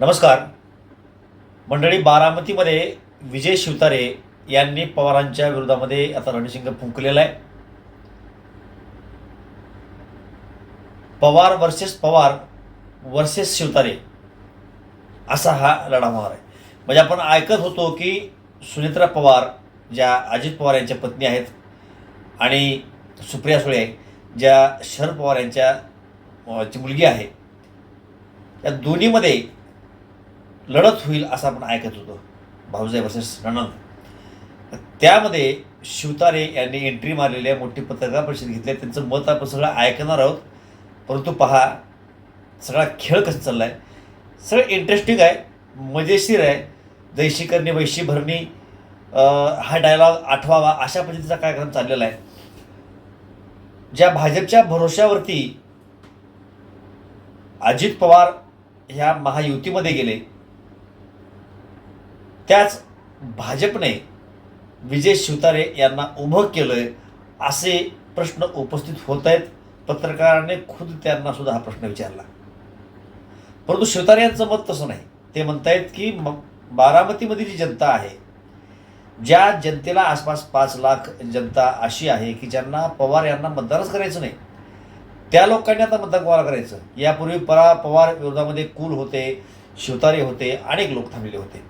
नमस्कार. मंडळी बारामतीमध्ये विजय शिवतारे यांनी पवारांच्या विरोधामध्ये आता रणशिंग फुंकलेला आहे. पवार वर्सेस पवार वर्सेस शिवतारे असा हा लढा होणार आहे. म्हणजे आपण ऐकत होतो की सुनेत्रा पवार ज्या अजित पवार यांच्या पत्नी आहेत आणि सुप्रिया सुळे ज्या शरद पवार यांच्या ची मुलगी आहे या दोन्हीमध्ये लढत होईल असं आपण ऐकत होतो. भाऊजाई वर्सेस रणन त्यामध्ये शिवतारे यांनी एंट्री मारलेली आहे मोठी पत्रकार परिषद घेतली आहे. त्यांचं मत आपण सगळं ऐकणार आहोत. परंतु पहा सगळा खेळ कसा चालला आहे सगळं इंटरेस्टिंग आहे मजेशीर आहे. जैशी करणे वैशी भरणी हा डायलॉग आठवावा अशा पद्धतीचा कार्यक्रम चाललेला आहे. ज्या भाजपच्या भरोश्यावरती अजित पवार ह्या महायुतीमध्ये गेले त्याच भाजपने विजय शिवतारे यांना उभं केलं आहे असे प्रश्न उपस्थित होत आहेत. पत्रकाराने खुद त्यांना सुद्धा हा प्रश्न विचारला. परंतु शिवतारे यांचं मत तसं नाही. ते म्हणतायत की मग बारामतीमध्ये जी जनता आहे ज्या जनतेला आसपास पाच लाख जनता अशी आहे की ज्यांना पवार यांना मतदानच करायचं नाही त्या लोकांनी आता मतदान कोणाला करायचं? यापूर्वी परा पवार विरोधामध्ये कुल होते शिवतारे होते अनेक लोक थांबलेले होते.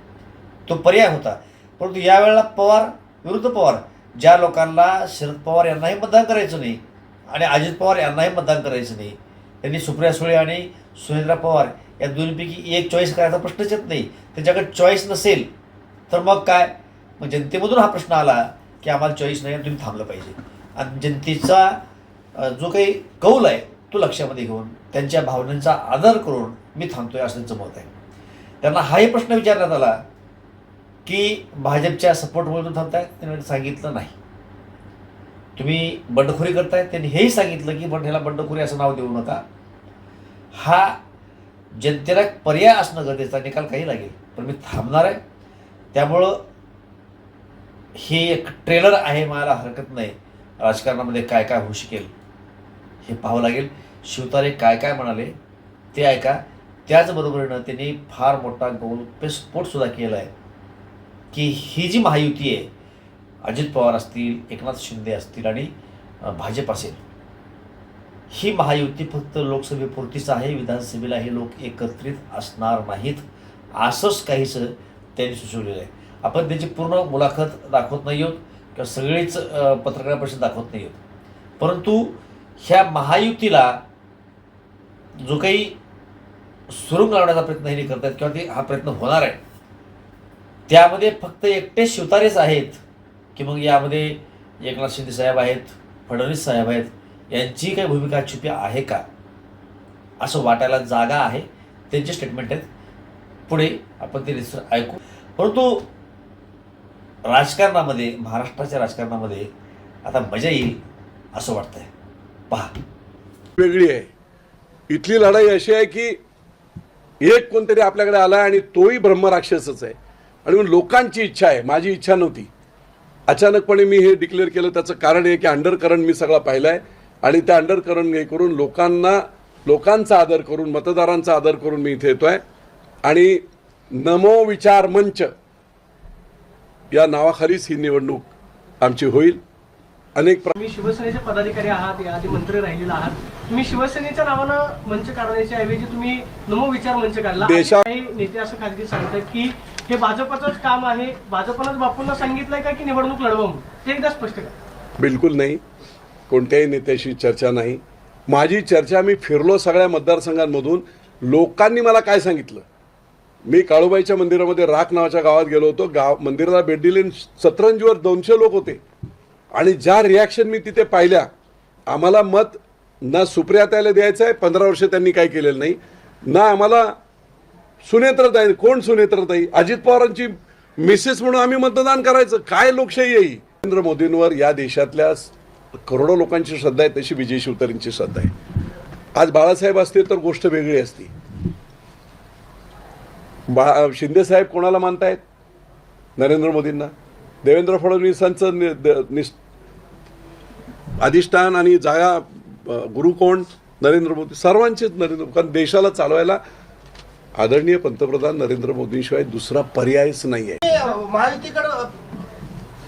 तो पर्याय होता. परंतु यावेळेला पवार विरुद्ध पवार ज्या लोकांना शरद पवार यांनाही मतदान करायचं नाही आणि अजित पवार यांनाही मतदान करायचं नाही त्यांनी सुप्रिया सुळे आणि सुरेंद्र पवार या दोन्हीपैकी एक चॉईस करायचा प्रश्नच येत नाही. त्याच्याकडे चॉईस नसेल तर मग काय? मग जनतेमधून हा प्रश्न आला की आम्हाला चॉईस नाही तुम्ही थांबलं पाहिजे. आणि जनतेचा जो काही कौल आहे तो लक्षामध्ये घेऊन त्यांच्या भावनांचा आदर करून मी थांबतोय असं त्यांचं मत आहे. त्यांना हाही प्रश्न विचारण्यात आला की भाजपच्या सपोर्टमधून थांबतायत त्यांनी सांगितलं नाही. तुम्ही बंडखोरी करताय त्यांनी हेही सांगितलं की बंड ह्याला बंडखोरी असं नाव देऊ नका. हा जनतेला एक पर्याय असणं गरजेचा निकाल काही लागेल पण मी थांबणार आहे. त्यामुळं हे एक ट्रेलर आहे मला हरकत नाही. राजकारणामध्ये काय काय होऊ शकेल हे पाहावं लागेल. शिवतारे काय काय म्हणाले ते ऐका. त्याचबरोबरीनं त्यांनी फार मोठा गौरवस्फोटसुद्धा केला आहे की ही जी महायुती आहे अजित पवार असतील एकनाथ शिंदे असतील आणि भाजप असेल ही महायुती फक्त लोकसभेपुरतीच आहे विधानसभेला हे लोक एकत्रित असणार नाहीत असंच काहीसं त्यांनी सुचवलेलं आहे. आपण त्याची पूर्ण मुलाखत दाखवत नाही आहोत किंवा सगळीच अ, पत्रकार परिषद दाखवत नाही आहोत. परंतु ह्या महायुतीला जो काही सुरुंग लावण्याचा प्रयत्न हे करत आहेत किंवा ते हा प्रयत्न होणार आहे. त्यामध्ये फक्त एकटे शिवतारेच आहेत. की मग यामध्ये एकनाथ शिंदे साहेब आहेत फडणवीस साहेब आहेत यांची काही भूमिका छुपी आहे का? असं वाटायला जागा आहे. त्यांचे स्टेटमेंट आहेत. पुढे आपण ते रिसर ऐकू. परंतु राजकारणामध्ये महाराष्ट्राच्या राजकारणामध्ये आता मजा येईल असं वाटतंय. पहा. वेगळी आहे. इथली लढाई अशी आहे की एक कोणतरी आपल्याकडे आला आणि तोही ब्रह्मराक्षसच आहे. आणि लोकांची इच्छा आहे माझी इच्छा नव्हती. अचानकपणे मी हे डिक्लेअर केलं त्याचं कारण आहे की अंडरकरंट मी सगळा पाहिला आहे आणि त्या अंडरकरंट हे करून लोकांना लोकांचा आदर करून मतदारांचा आदर करून मी इथे येतोय. आणि नमो विचार मंच या नावाखालीच ही निवडणूक आमची होईल. अनेक तुम्ही शिवसेनेचे पदाधिकारी आहात याआधी मंत्री राहिलेला आहात. तुम्ही शिवसेनेच्या नावानं मंच काढण्याच्या ऐवजी तुम्ही नमो विचार मंच काढला. देशा- नेते असं खाजगी सांगतात की हे भाजपचंच काम आहे. भाजपनंच बापूंना सांगितलंय का की निवडणूक लढवा ते एकदा स्पष्ट करा. बिलकुल नाही. कोणत्याही नेत्याशी चर्चा नाही. माझी चर्चा मी फिरलो सगळ्या मतदारसंघांमधून. लोकांनी मला काय सांगितलं? मी काळूबाईच्या मंदिरामध्ये राख नावाच्या गावात गेलो होतो. गाव मंदिराला भेट दिली सतरंजीवर दोनशे लोक होते. आणि ज्या रिॲक्शन मी तिथे पाहिल्या आम्हाला मत ना सुप्रिया त्याला द्यायचं आहे पंधरा वर्ष त्यांनी काय केलेलं नाही. ना आम्हाला सुनेत्रताई कोण सुनेत्रताई? अजित पवारांची मिसेस म्हणून आम्ही मतदान करायचं. काय लोकशाही आहे नरेंद्र मोदींवर या देशातल्या करोडो लोकांची श्रद्धा आहे तशी विजय शिवतारेंची श्रद्धा आहे. आज बाळासाहेब असते तर गोष्ट वेगळी असती. बा शिंदे साहेब कोणाला मानतायत? नरेंद्र मोदींना. देवेंद्र फडणवीसांचं नि- अधिष्ठान आणि जागा गुरु कोण? नरेंद्र मोदी. सर्वांचेच नरेंद्र कारण देशाला चालवायला आदरणीय पंतप्रधान नरेंद्र मोदींशिवाय दुसरा पर्यायच नाही आहे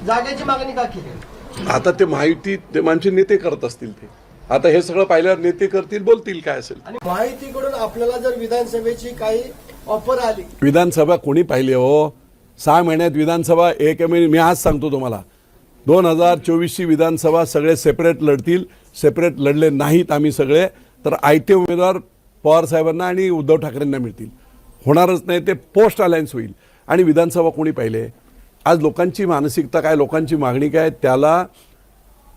जागेची मागणी का केली? आता ते माहिती ते आमचे नेते करत असतील ते. आता हे सगळं पाहिल्यावर नेते करतील बोलतील काय असेल? माहितीकडून आपल्याला जर विधानसभेची काही ऑफर आली. विधानसभा कोणी पाहिली हो? सहा महिन्यात विधानसभा एक महिने मी आज सांगतो तुम्हाला. दोन हजार चोवीसची विधानसभा सगळे सेपरेट लढतील सेपरेट लढले नाहीत आम्ही सगळे. तर आयते उमेदवार पवार साहेबांना आणि उद्धव ठाकरेंना मिळतील. होणारच नाही ते पोस्ट अलायन्स होईल. आणि विधानसभा कोणी पाहिले? आज लोकांची मानसिकता काय लोकांची मागणी काय त्याला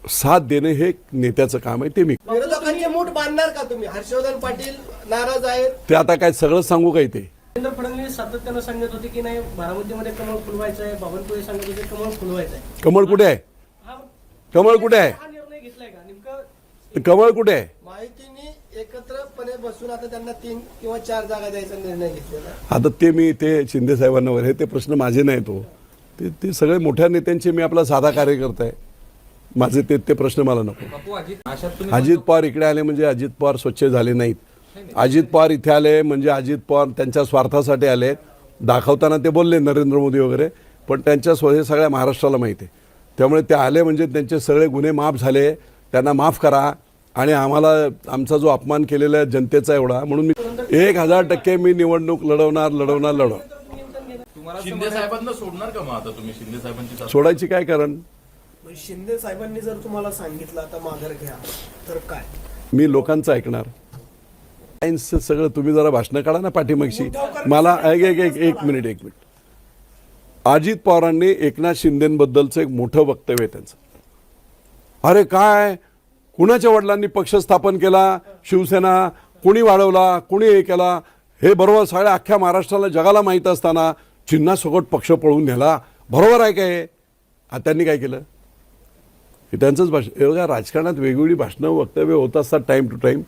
साथ देणे हे नेत्याचं काम आहे ते मी विरोधकांचे मूठ बांधणार का तुम्ही? हर्षवर्धन पाटील नाराज आहेत. ते आता काय सगळंच सांगू काय ते देवेंद्र फडणवीस सातत्यानं सांगत होते की नाही बारामतीमध्ये कमळ फुलवायचं आहे बावनकुळे सांगत होते कमळ फुलवायचं आहे. कमळ कुठे आहे? हा कमळ कुठे आहे? हा निर्णय घेतलाय का? नेमकं कमळ कुठे आहे? माहितीने एकत्रपणे बसून आता त्यांना तीन किंवा चार जागा द्यायचा निर्णय घेतलेला आता ते मी ते शिंदे साहेबांना वगैरे ते प्रश्न माझे नाही तो. ते ते सगळे मोठ्या नेत्यांचे मी आपला साधा कार्यकर्ता आहे. माझे ते ते प्रश्न मला नको. अजित पवार इकडे आले म्हणजे अजित पवार स्वच्छ झाले नाहीत. अजित पवार इथे आले म्हणजे अजित पवार त्यांच्या स्वार्थासाठी आले. दाखवताना ते बोलले नरेंद्र मोदी वगैरे पण त्यांच्या स्व हे सगळ्या महाराष्ट्राला माहिती आहे. त्यामुळे ते आले म्हणजे त्यांचे सगळे गुन्हे माफ झाले. त्यांना माफ करा. आणि आम्हाला आमचा जो अपमान केलेला आहे जनतेचा एवढा म्हणून मी एक हजार टक्के मी निवडणूक लढवणार लढवणार लढवणार शिंदे साहेबांना सोडणार का मग आता तुम्ही? शिंदे साहेबांची साथ- सोडायची काय कारण? शिंदे साहेबांनी जर तुम्हाला सांगितलं आता माघार घ्या तर काय? मी लोकांचं ऐकणार. सगळं तुम्ही जरा भाषणं काढा ना पाठीमागची. मला एक एक एक एक मिनिट एक मिनिट. अजित पवारांनी एकनाथ शिंदेबद्दलचं एक मोठं वक्तव्य आहे त्यांचं. अरे काय? कुणाच्या वडिलांनी पक्ष स्थापन केला शिवसेना कुणी वाढवला कुणी हे केला हे बरोबर सगळ्या अख्ख्या महाराष्ट्राला जगाला माहीत असताना चिन्हासोबत पक्ष पळवून नेला. बरोबर आहे काय त्यांनी काय केलं? हे त्यांचंच भाषण एवढ्या राजकारणात वेगवेगळी भाषणं वक्तव्य होत असतात टाईम टू टाईम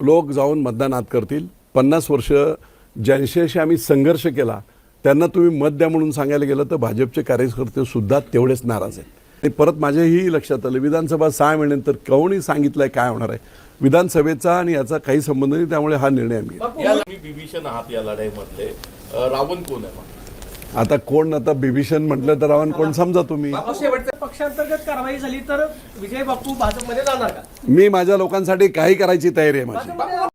लोक जाऊन मतदानात करतील. पन्नास वर्ष ज्यांच्याशी आम्ही संघर्ष केला त्यांना तुम्ही मत द्या म्हणून सांगायला गेलं तर भाजपचे कार्यकर्ते सुद्धा तेवढेच नाराज आहेत. आणि परत माझ्याही लक्षात आलं. विधानसभा सहा महिन्यानंतर कोणी सांगितलंय काय होणार आहे? विधानसभेचा आणि याचा काही संबंध नाही त्यामुळे हा निर्णय आम्ही बिभीषण आहात या लढाईमधले. रावण कोण आहे आता कोण? आता बिभीषण म्हटलं तर रावण कोण? समजा तुम्ही. पक्षांतर्गत कारवाई झाली तर विजय बापू भाजपमध्ये जाणार का? मी माझ्या लोकांसाठी काही करायची तयारी आहे माझी.